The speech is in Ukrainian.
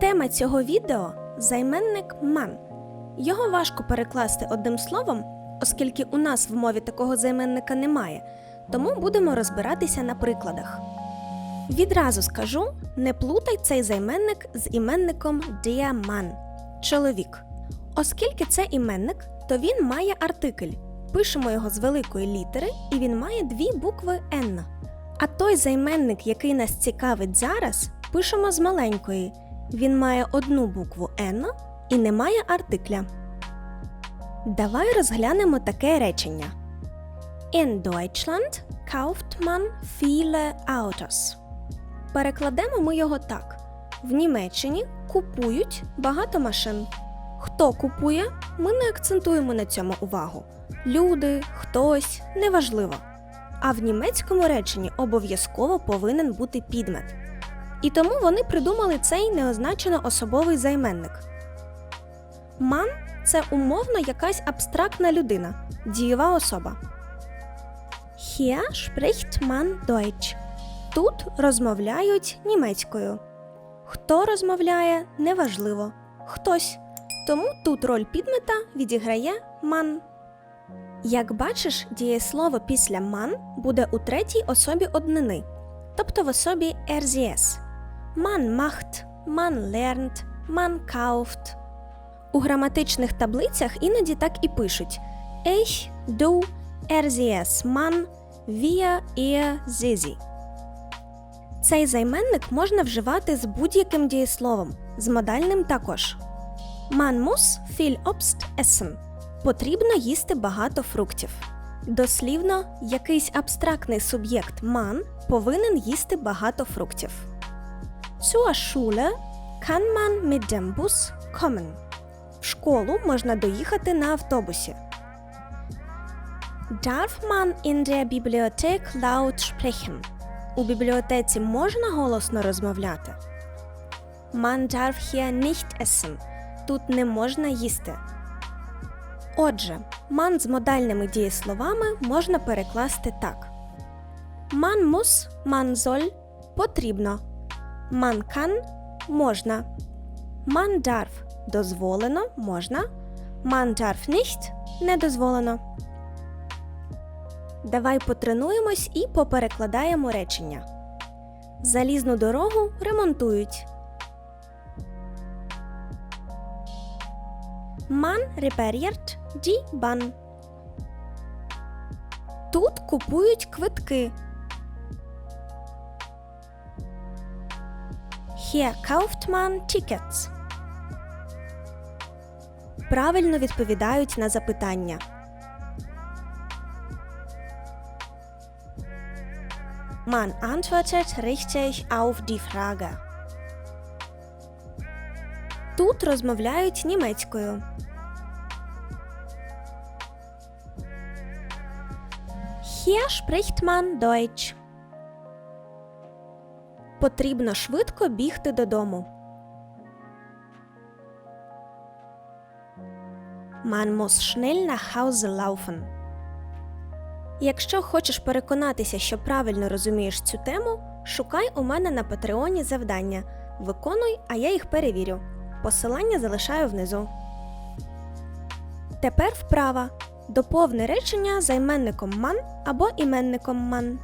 Тема цього відео займенник ман. Його важко перекласти одним словом, оскільки у нас в мові такого займенника немає, тому будемо розбиратися на прикладах. Відразу скажу: не плутай цей займенник з іменником Mann – чоловік. Оскільки це іменник, то він має артикль. Пишемо його з великої літери, і він має дві букви N. А той займенник, який нас цікавить зараз, пишемо з маленької. Він має одну букву N і не має артикля. Давай розглянемо таке речення. In Deutschland kauft man viele Autos. Перекладемо ми його так: в Німеччині купують багато машин. Хто купує, ми не акцентуємо на цьому увагу. Люди, хтось, неважливо. А в німецькому реченні обов'язково повинен бути підмет. І тому вони придумали цей неозначено особовий займенник. Ман це умовно якась абстрактна людина, дієва особа. Hier spricht man Deutsch. Тут розмовляють німецькою. Хто розмовляє, неважливо. Хтось. Тому тут роль підмета відіграє ман. Як бачиш, дієслово після ман буде у третій особі однини, тобто в особі RZS. Man macht, man lernt, man kauft. У граматичних таблицях іноді так і пишуть Ich, du, RZS, man, wir, ihr, sie. Цей займенник можна вживати з будь-яким дієсловом, з модальним також. Man muss viel Obst essen. Потрібно їсти багато фруктів. Дослівно, якийсь абстрактний суб'єкт man повинен їсти багато фруктів. Zur Schule kann man mit dem Bus kommen. В школу можна доїхати на автобусі. Darf man in der Bibliothek laut sprechen? У бібліотеці можна голосно розмовляти. Man darf hier nicht essen. Тут не можна їсти. Отже, ман з модальними дієсловами можна перекласти так: Man muss, man soll потрібно. Kann можна. Darf дозволено можна. Darf nicht не дозволено. Давай потренуємось і поперекладаємо речення. Залізну дорогу ремонтують. Man repariert die Bahn. Тут купують квитки. Hier kauft man Tickets. Правильно відповідають на запитання. Man antwortet richtig auf die Frage. Тут розмовляють німецькою. Hier spricht man Deutsch. Потрібно швидко бігти додому. Man muss schnell nach Hause laufen. Якщо хочеш переконатися, що правильно розумієш цю тему, шукай у мене на Патреоні завдання. Виконуй, а я їх перевірю. Посилання залишаю внизу. Тепер вправа. Доповни речення займенником ман або іменником ман.